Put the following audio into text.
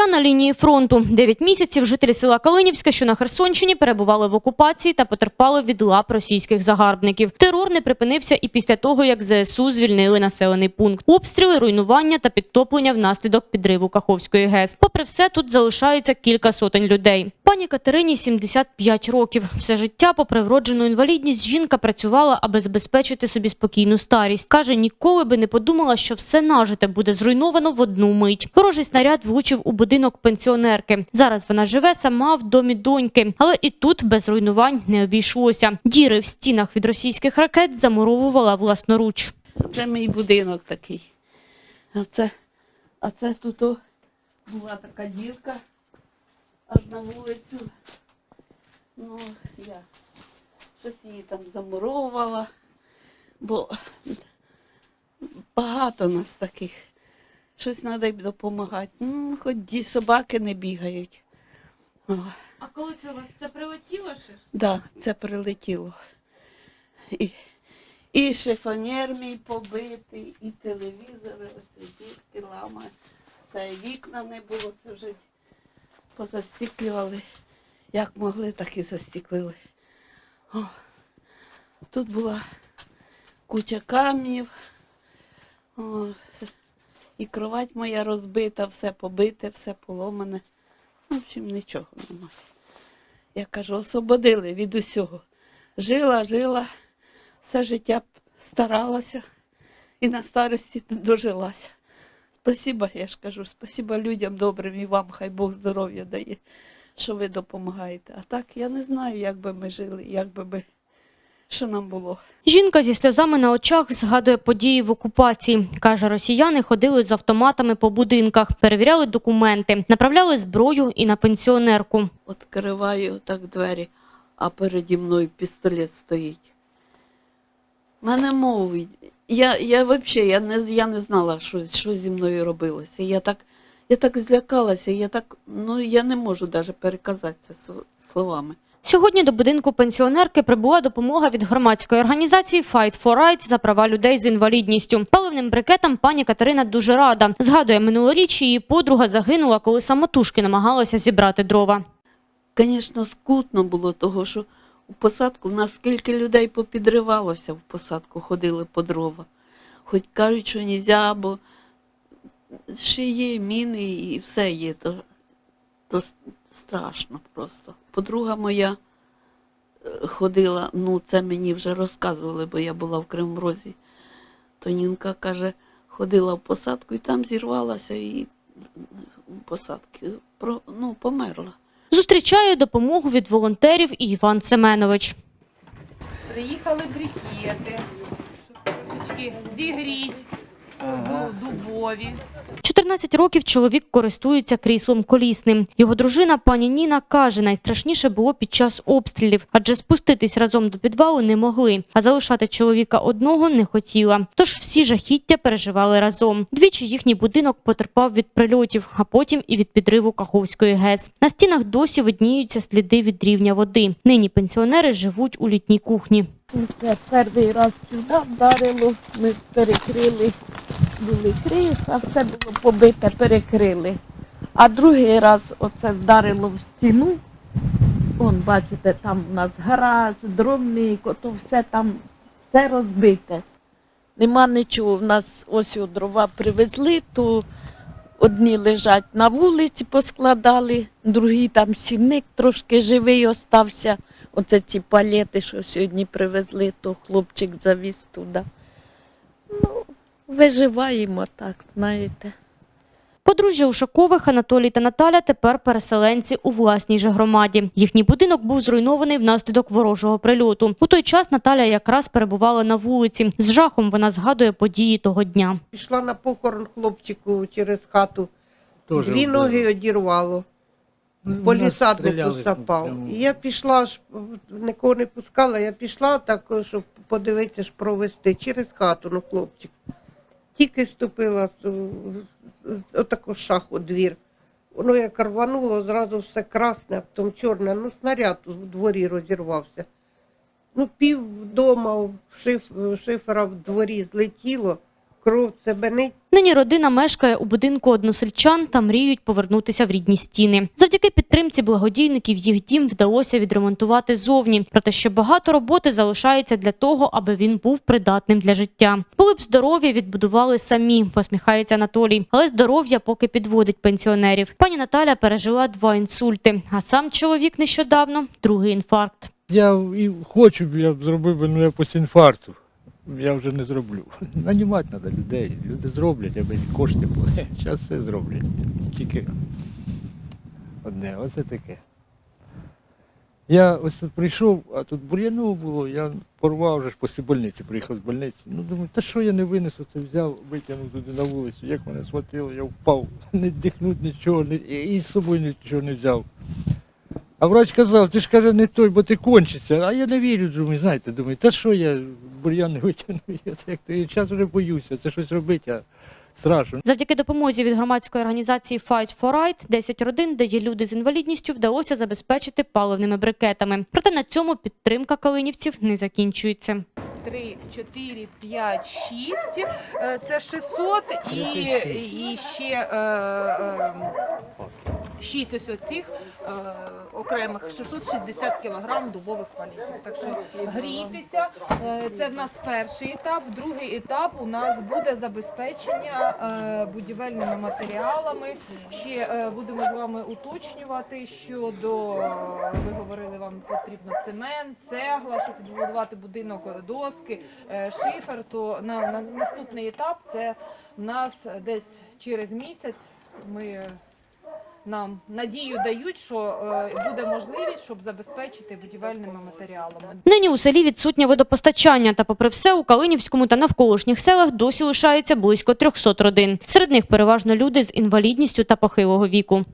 Життя на лінії фронту. Дев'ять місяців жителі села Калинівське, що на Херсонщині, перебували в окупації та потерпали від лап російських загарбників. Терор не припинився і після того, як ЗСУ звільнили населений пункт. Обстріли, руйнування та підтоплення внаслідок підриву Каховської ГЕС. Попри все, тут залишаються кілька сотень людей. Пані Катерині 75 років. Все життя, попри вроджену інвалідність, жінка працювала, аби забезпечити собі спокійну старість. Каже, ніколи би не подумала, що все нажите буде зруйновано в одну мить. Ворожий снаряд влучив у будинок пенсіонерки. Зараз вона живе сама в домі доньки, але і тут без руйнувань не обійшлося. Діри в стінах від російських ракет замуровувала власноруч. Це мій будинок такий. А це, а це тут була така дірка аж на вулицю. Ну, я щось її там замуровувала, бо багато нас таких. Щось треба їм допомагати. Ну, хоч ді собаки не бігають. О, А коли це у вас це прилетіло? ще? да, це прилетіло. І, і шифонер мій побитий, і телевізори, ось дітки ламають. Все, вікна не було, це вже позастіклювали. Як могли, так і застіклили. О, тут була куча камнів. О, і кровать моя розбита, все побите, все поломане. В общем, нічого немає. Я кажу, освободили від усього. Жила, жила, все життя старалася і на старості дожилася. Спасіба, я ж кажу, спасіба людям добрим і вам, хай Бог здоров'я дає, що ви допомагаєте. А так я не знаю, як би ми жили, як би ми, що нам було. Жінка зі сльозами на очах згадує події в окупації. Каже, росіяни ходили з автоматами по будинках, перевіряли документи, направляли зброю і на пенсіонерку. Відкриваю так двері, а переді мною пістолет стоїть. Мене мовить. Я, я взагалі я не, я не знала, що, що зі мною робилося. Я так, я так злякалася, я так, ну я не можу навіть переказати це сл- словами. Сьогодні до будинку пенсіонерки прибула допомога від громадської організації Fight for Rights за права людей з інвалідністю. Паливним брикетам пані Катерина дуже рада. Згадує, минулоріч її подруга загинула, коли самотужки намагалася зібрати дрова. Звісно, скутно було, того, що у посадку в нас скільки людей попідривалося в посадку, ходили по дрова. Хоч кажуть, що не можна, бо ще є міни і все є, то, то страшно просто. Подруга моя е, ходила, ну це мені вже розказували, бо я була в Кривмрозі. Тонінка каже, ходила в посадку і там зірвалася і посадки ну, померла. Зустрічає допомогу від волонтерів і Іван Семенович. Приїхали брикети, щоб трошечки зігріть дубові. 14 років чоловік користується кріслом колісним. Його дружина пані Ніна каже, найстрашніше було під час обстрілів, адже спуститись разом до підвалу не могли, а залишати чоловіка одного не хотіла. Тож всі жахіття переживали разом. Двічі їхній будинок потерпав від прильотів, а потім і від підриву Каховської ГЕС. На стінах досі видніються сліди від рівня води. Нині пенсіонери живуть у літній кухні. Це перший раз сюди вдарило, ми перекрили, були криша, все було побите, перекрили. А другий раз оце вдарило в стіну. Вон, бачите, там у нас гараж, дровник, ото все там, все розбите. Нема нічого. В нас ось о, дрова привезли, то одні лежать на вулиці, поскладали, другі там сінник трошки живий остався. Оце ці палети, що сьогодні привезли, то хлопчик завіз туди. Ну, виживаємо так, знаєте. Подружжя Ушакових Анатолій та Наталя тепер переселенці у власній же громаді. Їхній будинок був зруйнований внаслідок ворожого прильоту. У той час Наталя якраз перебувала на вулиці. З жахом вона згадує події того дня. Пішла на похорон хлопчику через хату. Тоже Дві ноги одірвало, по запав. прямо. І я пішла, ж, нікого не пускала, я пішла так, щоб подивитися, ж провести через хату, ну хлопчик. Тільки ступила з- шах у двір. Воно як рвануло, зразу все красне, а потім чорне, ну снаряд у дворі розірвався. Ну, пів дома в шиф, шифера в дворі злетіло, кров цебенить. Нині родина мешкає у будинку односельчан та мріють повернутися в рідні стіни. Завдяки підтримці благодійників їх дім вдалося відремонтувати зовні. Проте ще багато роботи залишається для того, аби він був придатним для життя. Були б здорові, відбудували самі, посміхається Анатолій. Але здоров'я поки підводить пенсіонерів. Пані Наталя пережила два інсульти, а сам чоловік нещодавно другий інфаркт. Я і хочу б, я б зробив би, ну я після інфаркту. Я вже не зроблю. Нанімати треба людей. Люди зроблять, аби кошти були. Зараз все зроблять. Тільки одне, оце таке. Я ось тут прийшов, а тут бур'яну було, я порвав вже ж після больниці, приїхав з больниці. Ну думаю, та що я не винесу, це взяв, витягнув туди на вулицю, як мене схватило, я впав, не дихнуть нічого, не, і і з собою нічого не взяв. А врач казав, ти ж каже, не той, бо ти кончиться. А я не вірю, думаю, знаєте, думаю, та що я бур'ян не витягну, я це як то я час вже боюся, це щось робити, а страшно. Завдяки допомозі від громадської організації Fight for Right 10 родин, де є люди з інвалідністю, вдалося забезпечити паливними брикетами. Проте на цьому підтримка калинівців не закінчується. 3, 4, 5, 6. Е, Це 600 і, і ще е, е, 6 ось оцих е, окремих 660 кілограм дубових палітів. Так що грійтеся. Е, Це в нас перший етап. Другий етап у нас буде забезпечення е, будівельними матеріалами. Ще е, будемо з вами уточнювати щодо е, ви говорили, вам потрібно цемент, цегла, щоб відбудувати будинок, доски, е, шифер. То на, на наступний етап це в нас десь через місяць. Ми е, нам надію дають, що е, буде можливість, щоб забезпечити будівельними матеріалами. Нині у селі відсутнє водопостачання, та попри все у Калинівському та навколишніх селах досі лишається близько 300 родин. Серед них переважно люди з інвалідністю та похилого віку.